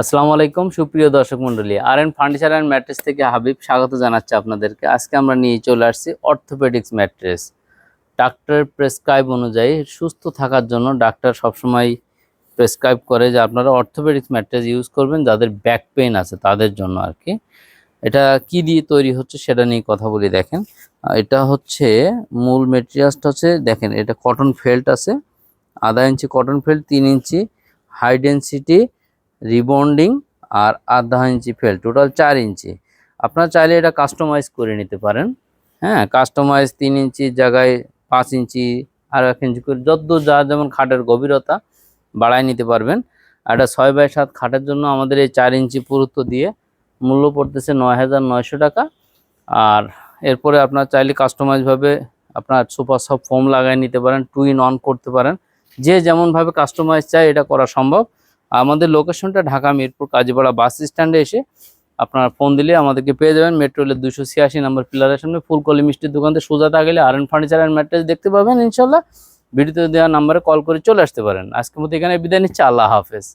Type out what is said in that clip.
আসসালামু আলাইকুম, সুপ্রিয় দর্শক মন্ডলী R N furniture and mattress থেকে হাবিব স্বাগত জানাচ্ছি আপনাদেরকে। আজকে আমরা নিয়ে চলে আসছি অর্থোপেডিক্স ম্যাট্রেস ডাক্তারের প্রেসক্রাইব অনুযায়ী সুস্থ থাকার জন্য ডাক্তার সবসময় প্রেসক্রাইব করে যে আপনারা অর্থোপেডিক্স ম্যাট্রেস ইউজ করবেন, যাদের ব্যাক পেইন আছে তাদের জন্য আর কি এটা কি দিয়ে তৈরি হচ্ছে সেটা নিয়ে কথা বলি, দেখেন। এটা হচ্ছে মূল মেটেরিয়ালসটা হচ্ছে, দেখেন, এটা কটন ফেল্ট আছে। আধা ইঞ্চি কটন ফেল্ট তিন ইঞ্চি হাই ডেন্সিটি রিবন্ডিং আর আধা ইঞ্চি ফেল টোটাল চার ইঞ্চি। আপনারা চাইলে এটা কাস্টমাইজ করে নিতে পারেন। হ্যাঁ কাস্টমাইজ তিন ইঞ্চির জায়গায়, পাঁচ ইঞ্চি আর এক ইঞ্চি করে যত যা যেমন খাটের গভীরতা বাড়ায় নিতে পারবেন। আর এটা ছয় বাই সাত খাটের জন্য আমাদের এই চার ইঞ্চি পুরুত্ব দিয়ে মূল্য পড়তেছে নয় হাজার নয়শো টাকা। আর এরপরে আপনার চাইলে কাস্টমাইজভাবে আপনার সুপার সব ফোম লাগাই নিতে পারেন, টু ইন অন করতে পারেন। যে যেমনভাবে কাস্টমাইজ চায় এটা করা সম্ভব। আমাদের লোকেশনটা ঢাকা মিরপুর কাজীপাড়া বাস স্ট্যান্ডে এসে আপনারা ফোন দিলে আমাদেরকে পেয়ে যাবেন। মেট্রো রেলের দুশো ছিয়াশি নম্বর পিলারের সামনে ফুলকলি মিষ্টির দোকানতে সোজা থাকলে R N furniture and mattress দেখতে পাবেন ইনশাল্লাহ ভিডিওতে দেওয়া নাম্বারে কল করে চলে আসতে পারেন। আজকের মতো এখানে বিদায় নিচ্ছে। আল্লাহ হাফেজ।